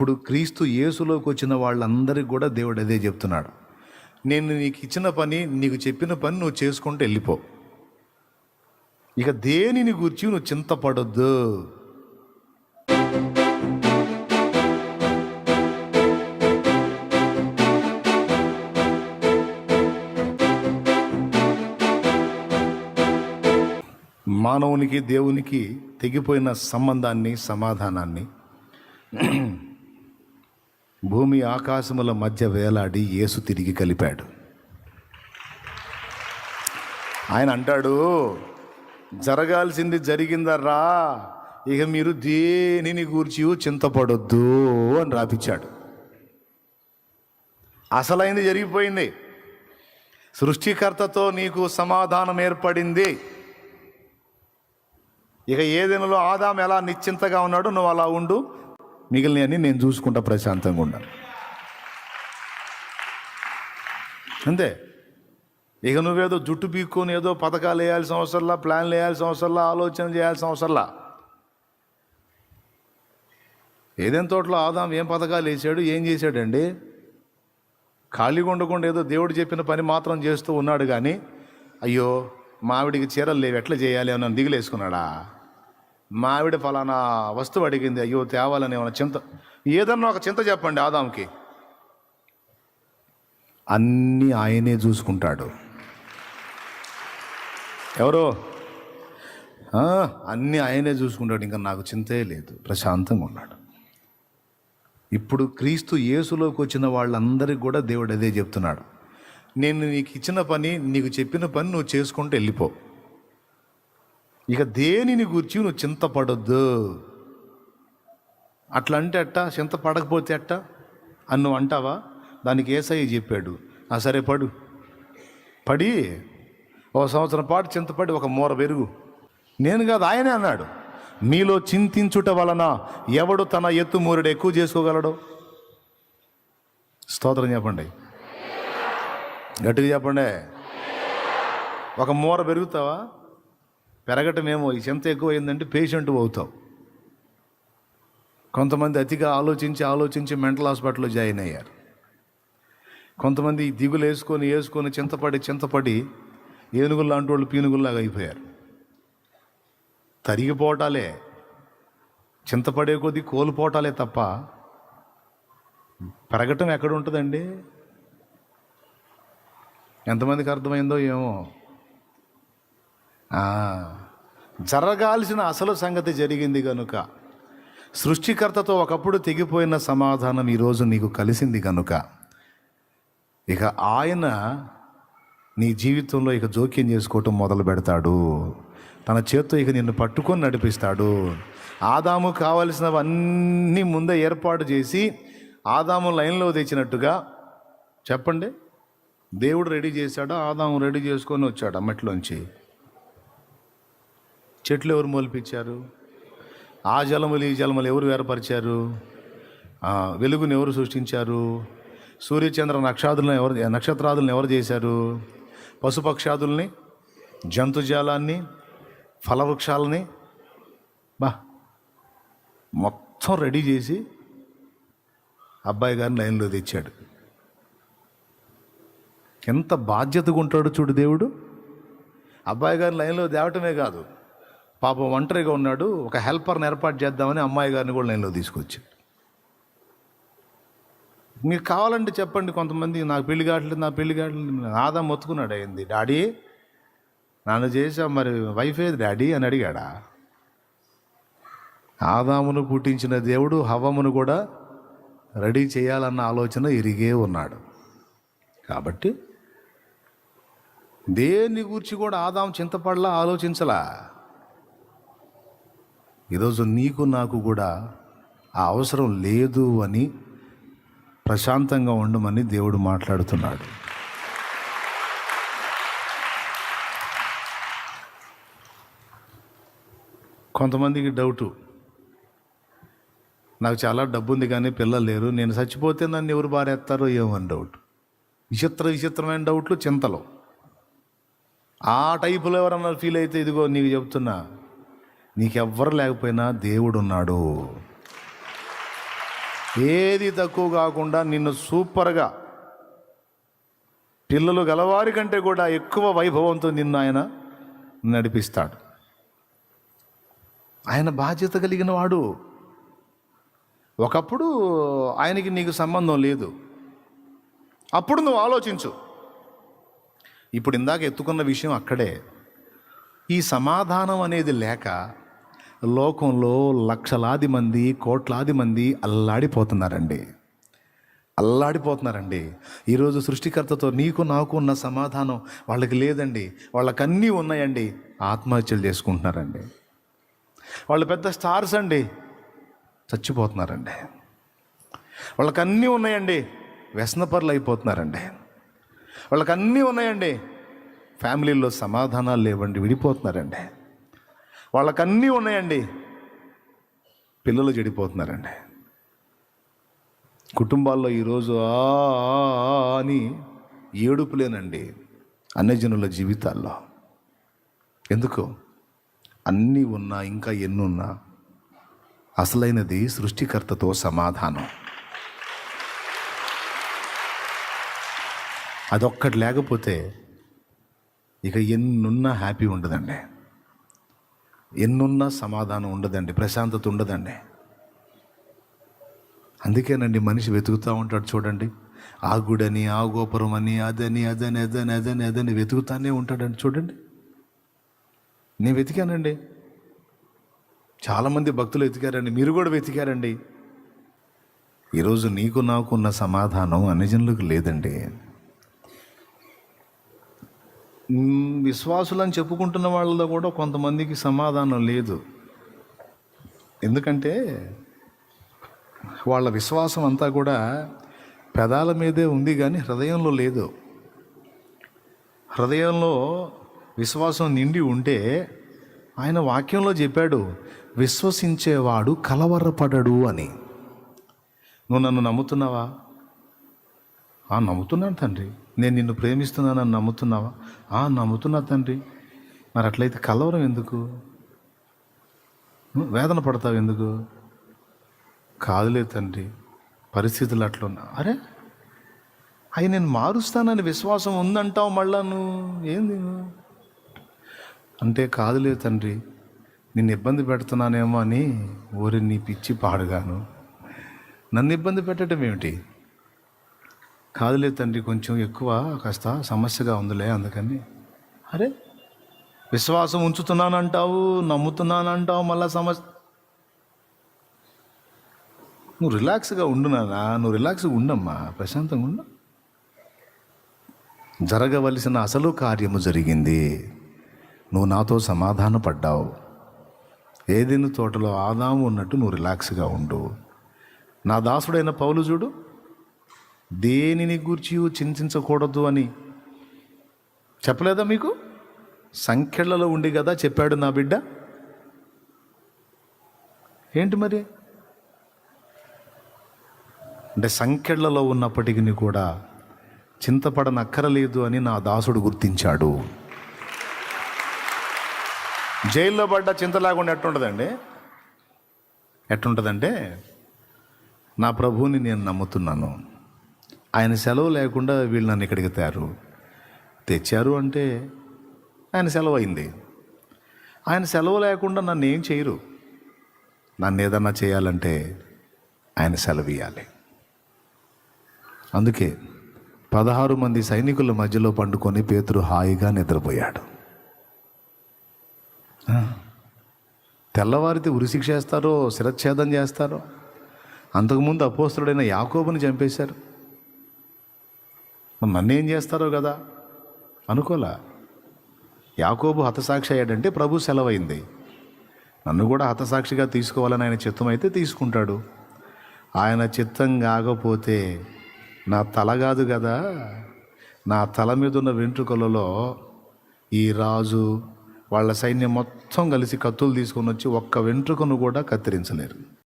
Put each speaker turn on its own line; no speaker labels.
ఇప్పుడు క్రీస్తు యేసులోకి వచ్చిన వాళ్ళందరికీ కూడా దేవుడు అదే చెప్తున్నాడు. నేను నీకు ఇచ్చిన పని నీకు చెప్పిన పని నువ్వు చేసుకుంటూ వెళ్ళిపో. ఇక దేనిని గురించి నువ్వు చింతపడొద్దు. మానవునికి దేవునికి తెగిపోయిన సంబంధాన్ని సమాధానాన్ని భూమి ఆకాశముల మధ్య వేలాడి యేసు తిరిగి కలిపాడు. ఆయన అంటాడు జరగాల్సింది జరిగిందర్రా ఇక మీరు దేనిని గూర్చి చింతపడొద్దు అని రాపిచ్చాడు. అసలైంది జరిగిపోయింది. సృష్టికర్తతో నీకు సమాధానం ఏర్పడింది. ఇక ఏ దినలో ఆదాం ఎలా నిశ్చింతగా ఉన్నాడో నువ్వు అలా ఉండు. మిగిలినవన్నీ నేను చూసుకుంటా ప్రశాంతంగా ఉన్నాను అంతే. ఇక నువ్వేదో జుట్టు పీక్కొని ఏదో పథకాలు వేయాల్సిన అవసరంలా ప్లాన్లు వేయాల్సిన అవసరంలా ఆలోచన చేయాల్సిన అవసరంలా. ఏదైనా తోటలో ఆదాం ఏం పథకాలు వేసాడు ఏం చేశాడండి? ఖాళీగా ఉండకుండా ఏదో దేవుడు చెప్పిన పని మాత్రం చేస్తూ ఉన్నాడు కానీ అయ్యో మావిడికి చీరలు లేవు ఎట్లా చేయాలి అని దిగులేసుకున్నాడా? మావిడ ఫలానా వస్తువు అడిగింది అయ్యో తేవాలని ఏమైనా చింత ఏదన్నా ఒక చింత చెప్పండి ఆదాంకి. అన్నీ ఆయనే చూసుకుంటాడు. ఎవరో? అన్నీ ఆయనే చూసుకుంటాడు. ఇంకా నాకు చింతే లేదు. ప్రశాంతంగా ఉన్నాడు. ఇప్పుడు క్రీస్తు యేసులోకి వచ్చిన వాళ్ళందరికీ కూడా దేవుడు అదే చెప్తున్నాడు. నేను నీకు ఇచ్చిన పని నీకు చెప్పిన పని నువ్వు చేసుకుంటూ వెళ్ళిపో. ఇక దేనిని గురించి నువ్వు చింతపడొద్దు? అట్లా అంటే అట్ట చింత పడకపోతే అట్ట? అని నువ్వు అంటావా? దానికి ఏసయ్య చెప్పాడు ఆ సరే పడు. పడి ఒక సంవత్సరం పాటు చింతపడి ఒక మూర పెరుగు. నేను కాదు ఆయనే అన్నాడు. మీలో చింతించుట వలన ఎవడు తన ఎత్తు మూరుడు ఎక్కువ చేసుకోగలడు? స్తోత్రం చెప్పండి. గట్టిగా చెప్పండి. ఒక మూర పెరుగుతావా? పెరగటమేమో ఈ చింత ఎక్కువ అయిందంటే పేషెంట్ అవుతావు కొంతమంది అతిగా ఆలోచించి ఆలోచించి మెంటల్ హాస్పిటల్లో జాయిన్ అయ్యారు. కొంతమంది దిగులు వేసుకొని వేసుకొని చింతపడి చింతపడి ఏనుగులు లాంటి వాళ్ళు పీనుగుల్లాగా అయిపోయారు. తరిగిపోవటాలే చింతపడే కొద్దీ కోల్పోవటాలే తప్ప పెరగటం ఎక్కడ ఉంటుందండి? ఎంతమందికి అర్థమైందో ఏమో? జరగాల్సిన అసలు సంగతి జరిగింది కనుక సృష్టికర్తతో ఒకప్పుడు తెగిపోయిన సమాధానం ఈరోజు నీకు కలిసింది కనుక ఇక ఆయన నీ జీవితంలో ఇక జోక్యం చేసుకోవటం మొదలు పెడతాడు. తన చేత్తో ఇక నిన్ను పట్టుకొని నడిపిస్తాడు. ఆదాము కావలసినవన్నీ ముందే ఏర్పాటు చేసి ఆదాము లైన్లో తెచ్చినట్టుగా చెప్పండి. దేవుడు రెడీ చేశాడు? ఆదాము రెడీ చేసుకొని వచ్చాడు అమ్మట్లోంచి చెట్లు ఎవరు మొలిపించారు? ఆ జలములు ఈ జలములు ఎవరు ఏర్పరిచారు? వెలుగును వెలుగుని ఎవరు సృష్టించారు? సూర్యచంద్ర నక్షత్రాలను ఎవరు నక్షత్రాదులను ఎవరు చేశారు? పశుపక్షాదుల్ని జంతుజాలాన్ని ఫలవృక్షాలని బా మొత్తం రెడీ చేసి అబ్బాయి గారిని లైన్లో తెచ్చాడు. ఎంత బాధ్యతగా ఉంటాడు చూడు దేవుడు. అబ్బాయి గారిని లైన్లో తేవటమే కాదు. పాపం ఒంటరిగా ఉన్నాడు. ఒక హెల్పర్ని ఏర్పాటు చేద్దామని అమ్మాయి గారిని కూడా నేను తీసుకొచ్చాడు మీకు కావాలంటే చెప్పండి కొంతమంది నాకు పెళ్ళి కావట్లేదు నా పెళ్ళి కావట్లేదు ఆదా మొత్తుకున్నాడు అయింది. డాడీ నన్ను చేసా మరి వైఫ్ ఏది డాడీ? అని అడిగాడా. ఆదామును పుట్టించిన దేవుడు హవమును కూడా రెడీ చేయాలన్న ఆలోచన ఇరిగే ఉన్నాడు. కాబట్టి దేని గురించి కూడా ఆదాం చింతపడలా ఆలోచించలా? ఈరోజు నీకు నాకు కూడా ఆ అవసరం లేదు అని ప్రశాంతంగా ఉండమని దేవుడు మాట్లాడుతున్నాడు. కొంతమందికి డౌటు. నాకు చాలా డబ్బు ఉంది కానీ పిల్లలు లేరు. నేను చచ్చిపోతే నన్ను ఎవరు బారేస్తారో ఏమో అని డౌట్. విచిత్ర విచిత్రమైన డౌట్లు చింతలు. ఆ టైపులో ఎవరన్నా ఫీల్ అయితే ఇదిగో నీకు చెప్తున్నా. నీకెవ్వరు లేకపోయినా దేవుడు ఉన్నాడు ఏది తక్కువ కాకుండా నిన్ను సూపర్గా పిల్లలు గలవారి కంటే కూడా ఎక్కువ వైభవంతో నిన్ను ఆయన నడిపిస్తాడు. ఆయన బాధ్యత కలిగిన వాడు. ఒకప్పుడు ఆయనకి నీకు సంబంధం లేదు. అప్పుడు నువ్వు ఆలోచించు. ఇప్పుడు ఇందాక ఎత్తుకున్న విషయం అక్కడే. ఈ సమాధానం అనేది లేక లోకంలో లక్షలాది మంది కోట్లాది మంది అల్లాడిపోతున్నారండి. అల్లాడిపోతున్నారండి. ఈరోజు సృష్టికర్తతో నీకు నాకు ఉన్న సమాధానం వాళ్ళకి లేదండి. వాళ్ళకన్నీ ఉన్నాయండి. ఆత్మహత్యలు చేసుకుంటున్నారండి. వాళ్ళు పెద్ద స్టార్స్ అండి. చచ్చిపోతున్నారండి. వాళ్ళకి అన్నీ ఉన్నాయండి. వ్యసనపరులు అయిపోతున్నారండి వాళ్ళకి అన్నీ ఉన్నాయండి. ఫ్యామిలీలో సమాధానాలు లేవండి. విడిపోతున్నారండి. వాళ్ళకన్నీ ఉన్నాయండి. పిల్లలు చెడిపోతున్నారండి. కుటుంబాల్లో ఈరోజు ఆ అని ఏడుపులేనండి అన్యజనుల జీవితాల్లో. ఎందుకు? అన్నీ ఉన్నా ఇంకా ఎన్నున్నా అసలైనది సృష్టికర్తతో సమాధానం. అదొక్కటి లేకపోతే ఇక ఎన్నున్నా హ్యాపీ ఉండదండి. ఎన్నున్నా సమాధానం ఉండదండి ప్రశాంతత ఉండదండి. అందుకేనండి మనిషి వెతుకుతూ ఉంటాడు చూడండి. ఆ గుడని ఆ గోపురం అని అదని అదని అదని అదని అదని వెతుకుతానే ఉంటాడండి చూడండి. నేను వెతికానండి. చాలామంది భక్తులు వెతికారండి మీరు కూడా వెతికారండి. ఈరోజు నీకు నాకున్న సమాధానం సమాధానం అన్యజనులకు లేదండి. విశ్వాసులని చెప్పుకుంటున్న వాళ్ళలో కూడా కొంతమందికి సమాధానం లేదు. ఎందుకంటే వాళ్ళ విశ్వాసం అంతా కూడా పెదాల మీదే ఉంది కానీ హృదయంలో లేదు. హృదయంలో విశ్వాసం నిండి ఉంటే ఆయన వాక్యంలో చెప్పాడు విశ్వసించేవాడు కలవరపడడు అని. నువ్వు నన్ను నమ్ముతున్నావా? ఆ నమ్ముతున్నాను తండ్రి. నేను నిన్ను ప్రేమిస్తున్నానని నమ్ముతున్నావా? ఆ నమ్ముతున్నా తండ్రి. మరి అట్లయితే కలవరం ఎందుకు? వేదన పడతావు ఎందుకు? కాదులే తండ్రి. పరిస్థితులు అట్లున్నా. అరే అవి నేను మారుస్తానని విశ్వాసం ఉందంటావు మళ్ళా నువ్వు? ఏంది అంటే కాదులే తండ్రి. నిన్ను ఇబ్బంది పెడుతున్నానేమో అని ఊరి నీ పిచ్చి పాడుగాను. నన్ను ఇబ్బంది పెట్టడం ఏమిటి? కాదులే తండ్రి కొంచెం ఎక్కువ కాస్త సమస్యగా ఉందిలే అందుకని. అరే! విశ్వాసం ఉంచుతున్నానంటావు నమ్ముతున్నానంటావు మళ్ళా సమస్య నువ్వు రిలాక్స్గా ఉండు నాన్న నువ్వు రిలాక్స్గా ఉండమ్మా ప్రశాంతంగా ఉండు. జరగవలసిన అసలు కార్యము జరిగింది. నువ్వు నాతో సమాధాన పడ్డావు. ఏదైనా తోటలో ఆదాము ఉన్నట్టు నువ్వు రిలాక్స్గా ఉండు. నా దాసుడైన పౌలు చూడు. దేనిని గూర్చి చింతించకూడదు అని చెప్పలేదా మీకు? సంఖ్యలలో ఉండి కదా చెప్పాడు నా బిడ్డ. ఏంటి మరి? అంటే సంఖ్యలలో ఉన్నప్పటికీ కూడా చింతపడనక్కరలేదు అని నా దాసుడు గుర్తించాడు. జైల్లో పడ్డ చింత లేకుండా ఎట్టుంటుందండి? ఎట్టుంటుందంటే నా ప్రభువుని నేను నమ్ముతున్నాను. ఆయన సెలవు లేకుండా వీళ్ళు నన్ను ఇక్కడికి తారు తెచ్చారు అంటే ఆయన సెలవు అయింది. ఆయన సెలవు లేకుండా నన్ను ఏం చేయరు. నన్ను ఏదన్నా చేయాలంటే ఆయన సెలవు ఇవ్వాలి అందుకే పదహారు మంది సైనికుల మధ్యలో పండుకొని పేతురు హాయిగా నిద్రపోయాడు. తెల్లవారితే ఉరిశిక్ష చేస్తారో శిరచ్ఛేదం చేస్తారో? అంతకుముందు అపోస్తుడైన యాకోబుని చంపేశారు. నన్నేం చేస్తారో కదా? అనుకోలా. యాకోబు హతసాక్షి అయ్యాడంటే ప్రభు సెలవైంది. నన్ను కూడా హతసాక్షిగా తీసుకోవాలని ఆయన చిత్తమైతే తీసుకుంటాడు. ఆయన చిత్తం కాకపోతే నా తల కాదు కదా? నా తల మీద ఉన్న వెంట్రుకలలో ఈ రాజు వాళ్ళ సైన్యం మొత్తం కలిసి కత్తులు తీసుకొని వచ్చి ఒక్క వెంట్రుకను కూడా కత్తిరించలేరు.